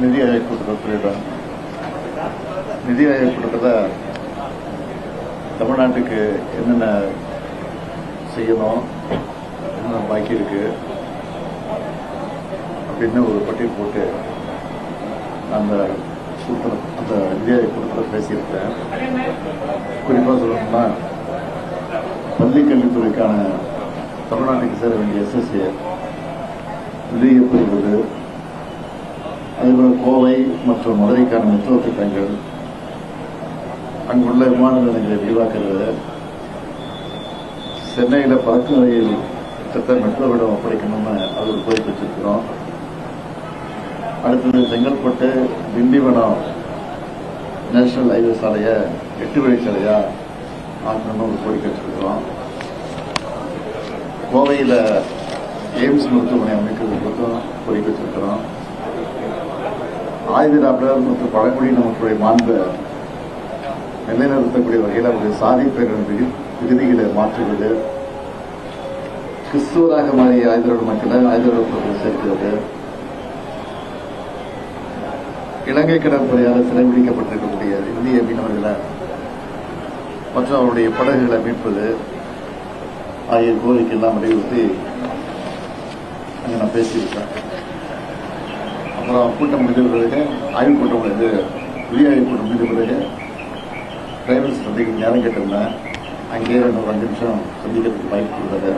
நிதி ஆயோக் கூட்டத்தில் நிதி ஆயோக் கூட்டத்தில் தமிழ்நாட்டுக்கு என்னென்ன செய்யணும்? என்னென்ன பாக்கி இருக்கு? அப்படின்னு ஒரு பட்டியல் போட்டு அந்த கூட்டம் அந்த நிதி ஆயோக் கூட்டத்தில் பேசியிருக்கேன். குறிப்பாக சொல்லணும்னா பள்ளி கல்வித்துறைக்கான தமிழ்நாட்டுக்கு சேர வேண்டிய எஸ்எஸ்ஏ வெளியேற்றுவது அதேபோல கோவை மற்றும் மதுரைக்கான மெட்ரோ திட்டங்கள் அங்குள்ள விமான நிலையங்களை விரிவாக்குறது சென்னையில் பறக்கும் ரயில் திட்டத்தை மெட்ரோவிடம் ஒப்படைக்கணும்னு அது ஒரு கோரிக்கை வச்சிருக்கிறோம். அடுத்தது செங்கல்பட்டு திண்டிவனம் நேஷனல் ஹைவே சாலையை எட்டு வழிச்சாலையா ஆக்கணும்னு ஒரு கோரிக்கை வச்சிருக்கிறோம். கோவையில் எய்ம்ஸ் மருத்துவமனை அமைக்கிறது பொறுத்தும் கோரிக்கை வச்சிருக்கிறோம். ஆயுதராப்பில் மற்றும் பழங்குடியின மக்களுடைய மாண்பை நிலைநிறுத்தக்கூடிய வகையில் அவருடைய சாதி பெயரின் விகுதிகளை மாற்றுவது கிறிஸ்துவராக மாறிய ஆயுதரோடு மக்களை ஆயுதரோட சேர்க்கிறது. இலங்கை கடற்படையால் சிறைபிடிக்கப்பட்டிருக்கக்கூடிய இந்திய மீனவர்களை மற்றும் அவருடைய படகுகளை மீட்பது ஆகிய கோரிக்கையெல்லாம் வலியுறுத்தி அங்கே நான் பேசியிருக்கேன். அப்புறம் கூட்டம் முடிஞ்ச பிறகு ஆய்வு கூட்டம் முடிஞ்சு வெளி கூட்டம் முடிஞ்ச பிறகு பிரைவேட் சந்திக்க நேரம் கேட்டிருந்தேன். அங்கேயே ரெண்டு ஒரு அஞ்சு நிமிஷம் சந்திக்கிறதுக்கு வாய்ப்பு கொடுத்தது.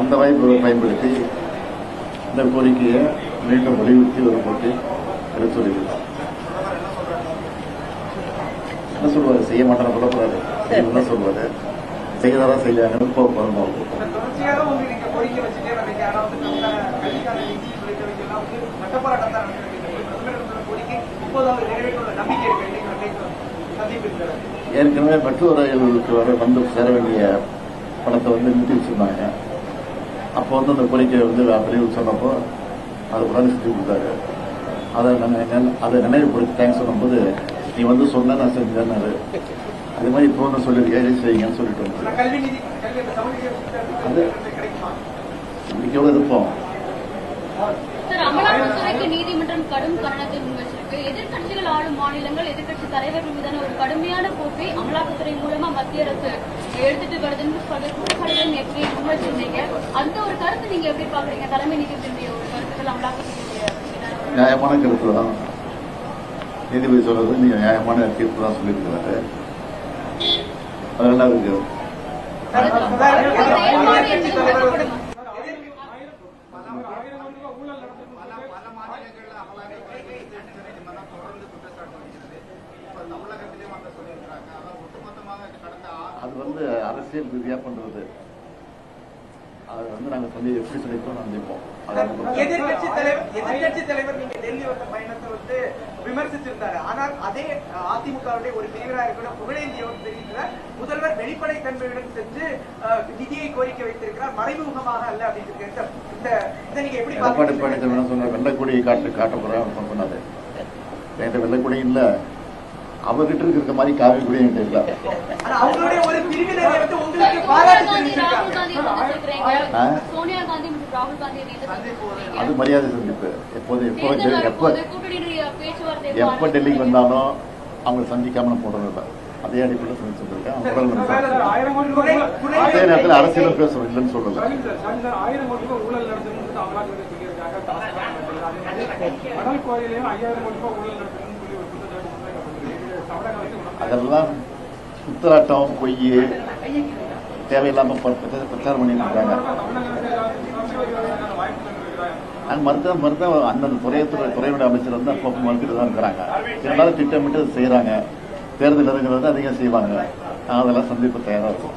அந்த வாய்ப்பை பயன்படுத்தி இந்த கோரிக்கையை மீண்டும் வலியுறுத்தி ஒரு போட்டி எடுத்து சொல்லியிருக்கோம் என்ன சொல்லுவாரு செய்ய மாட்டேன்னு சொல்லக்கூடாது. என்ன சொல்லுவாரு செய்யறதா செய்யலாங்கன்னு போக போகிறோம் கோரிக்கை வச்சுட்டே வரீங்க ஆனா வந்து கல்விக்கான நிதி வந்து தான் பிரதமர் கோரிக்கை நம்பிக்கை இருக்கு. ஏற்கனவே ரயிலுக்கு வர வந்து சேர வேண்டிய பணத்தை வந்து நிறுத்தி வச்சிருந்தாங்க. அப்போ வந்து அந்த கோரிக்கையை வந்து வெளியூர் சொன்னப்போ அதை உடனே செஞ்சு கொடுத்தாரு. அதை நான் அதை நினைவுபடுத்தி தேங்க்ஸ் சொல்லும்போது நீ வந்து சொன்ன நான் செஞ்சேன்னாரு அதே மாதிரி இப்போ ஒன்று சொல்லியிருக்கேன். செய்யுங்கன்னு சொல்லிட்டு வந்து நம்பிக்கையோடு இருப்போம் நீதிமன்றம் கடும் கண்டனத்தை முன்வச்சிருக்கு. எதிர்க்கட்சிகள் ஆளும் மாநிலங்கள் எதிர்க்கட்சி தலைவர்கள் மீதான ஒரு கடுமையான போக்கை அமலாக்கத்துறை மூலமா மத்திய அரசு எடுத்துட்டு வருதுன்னு சொல்லி குற்றச்சாட்டுகளை நேற்று முன்வச்சிருந்தீங்க? அந்த ஒரு கருத்து நீங்க எப்படி பாக்குறீங்க தலைமை நீதிபதியுடைய ஒரு கருத்துக்கள் அமலாக்கத்துறையுடைய நியாயமான கருத்து தான். நீதிபதி சொல்றது நீங்க நியாயமான தீர்ப்பு தான் சொல்லியிருக்கிறாரு அதெல்லாம் இருக்கு? அது வந்து அரசியல் ரீதியா பண்றது அது வந்து நாங்க சொல்லி எப்படி அது வந்து- எதிர்கட்சி தலைவர் எதிர்கட்சி தலைவர் நீங்க டெல்லி வந்த பயணத்தை வந்து விமர்சிச்சிருந்தாரு. ஆனால் அதே அதிமுகவுடைய ஒரு பிரிவினராக கூட புகழேந்தி அவர் தெரிவிக்கிறார் முதல்வர் வெளிப்படை தன்மையுடன் சென்று நிதியை கோரிக்கை வைத்திருக்கிறார். மறைமுகமாக அல்ல அப்படின்னு. இந்த இதை நீங்க எப்படி எடப்பாடி? பழனிசாமி சொன்னார்? வெள்ளக்கொடியை காட்டு காட்ட போறேன் சொன்னாரு. என்கிட்ட வெள்ளக்கொடி இல்ல. அவர்கிட்ட இருக்கிற மாதிரி காவி கொடி என்கிட்ட இல்ல. அது மரியாதை சந்திப்பு. எப்போது எப்போ எப்போ எப்போ டெல்லிக்கு வந்தாலும் அவங்க சந்திக்காம போடுறது இல்லை. அதே அடிப்படையில் சந்திச்சிருக்கேன் அதே நேரத்தில் அரசியலும் பேசுறோம் இல்லைன்னு சொல்லல. கடல் கோயிலையும் ஐயாயிரம் கோடி ரூபாய் ஊழல் சொல்லி ஒரு குற்றச்சாட்டு முன்வைக்கப்பட்டிருக்கு. இது தமிழக அரசு உடனே அதெல்லாம் சுத்தராட்டம் பொய் தேவையில்லாம பிரச்சாரம் பண்ணிட்டு இருக்காங்க தமிழக மருத்துவ மருத்துவ அந்தந்த துறையத்துறை துறையினுடைய அமைச்சர் வந்து அப்போ மறுத்துட்டு தான் இருக்கிறாங்க. இருந்தாலும் திட்டமிட்டு செய்யறாங்க தேர்தல் நெருங்குறது அதிகம் செய்வாங்க. நாங்கள் அதெல்லாம் சந்திப்பு தயாராக இருக்கும்.